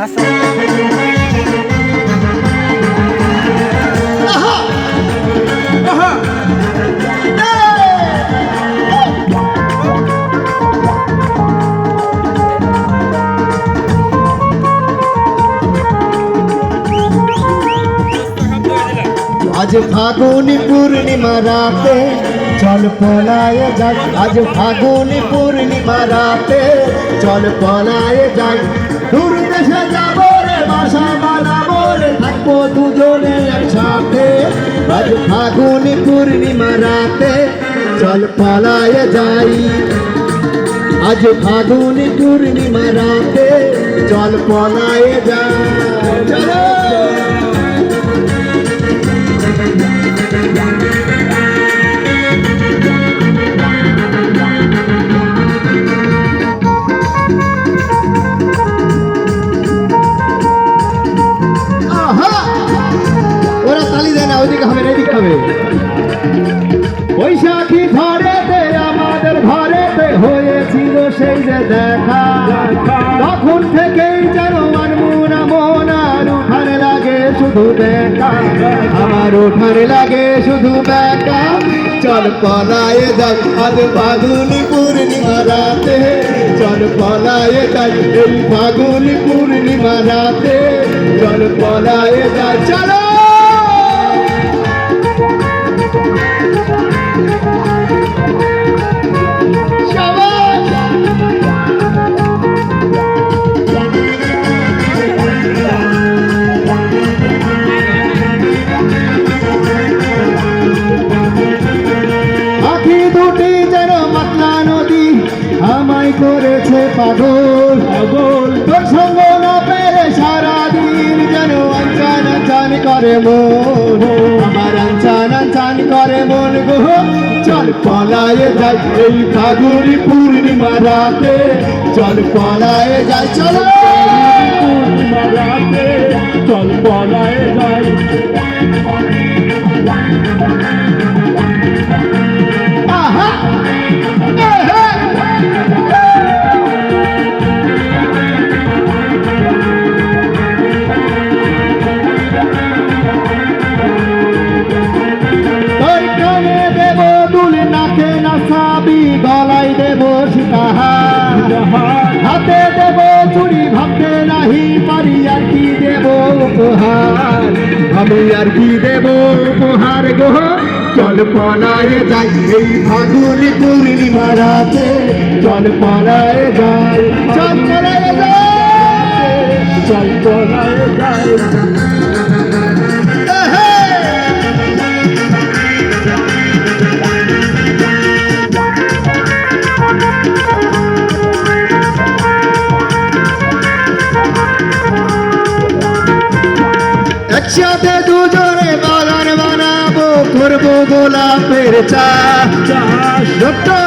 আজ ফাগুনি পূর্ণিমা রাতে চল পলায় যাই আজ ফাগুনি পূর্ণিমা রাতে চল পলায় যাই দূর দেশে যাব রে, বাসা বানাবো রে, থাকব দুজনে একসাথে। আজ ফাগুন পূর্ণিমা রাতে, চল পালায় যাই। আজ ফাগুন পূর্ণিমা রাতে, চল পালায় যাই। বৈশাখী ঘরেতে আমাদের ঘরেতে হয়েছিল সেই যে দেখা। তখন থেকেই যেন আমার মন মন আর উঠানে লাগে শুধু বেকা আমার উঠানে লাগে শুধু বেকা চল পলায়ে যাই আজ ফাগুনি পূর্ণিমা রাতে চল পলায়ে যাই এই ফাগুনি পূর্ণিমা রাতে চল পলায়ে যাই চলো আমায় করেছে পাগল। পাগল। তোর সঙ্গ না পেরে সারাদিন যেন আঞ্চান আঞ্চান করে মন। আমার আঞ্চান আঞ্চান করে মন গো। চল পলায় যাই এই ফাগুনি পূর্ণিমা রাতে। চল পলায় যাই চলো। নাকে নাসাবি গলায় দেব হাতে দেব চুড়ি ভাবতে নাহি পারি, আর কি দেব উপহার? আমি আর কি দেব উপহার গো? চল পলায় যাই, এই ফাগুনি পূর্ণিমা রাতে চল পলায় যাই চল পলায় যাই চল পলায় যাই। একসাথে দুজনে বাগান বানাবো করব গোলাপের চা।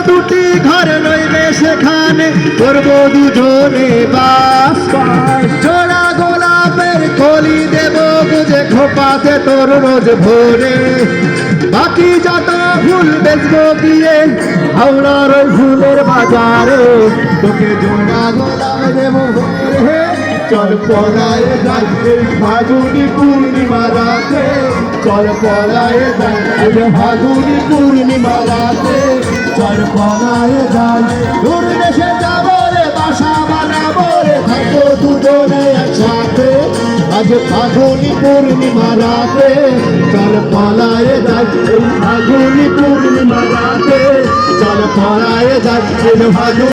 দুটি ঘর রইবে সেখানে করব দুজনে বাস জোড়া গোলাপের কলি দেব বুঝে খোপাতে তোর রোজ ভোরে। বাকি যত ফুল বেচবো গিয়ে হাওড়ার ফুলের বাজারে। তোকে জোড়া গোলাপ দেব ভোরে চল যাই এই ফাগুনি পূর্ণিমা রাতে। চল পলায় যাই এই ফাগুনি পূর্ণিমা রাতে। চল পলায় যাই, দূর দেশে যাব রে, বাসা বানাবো রে থাকব দুজনে একসাথে। আজ ফাগুনি পূর্ণিমা রাতে। চল পলায় যাই এই ফাগুনি পূর্ণিমা রাতে। চল পলায় যাই এই ফাগুনি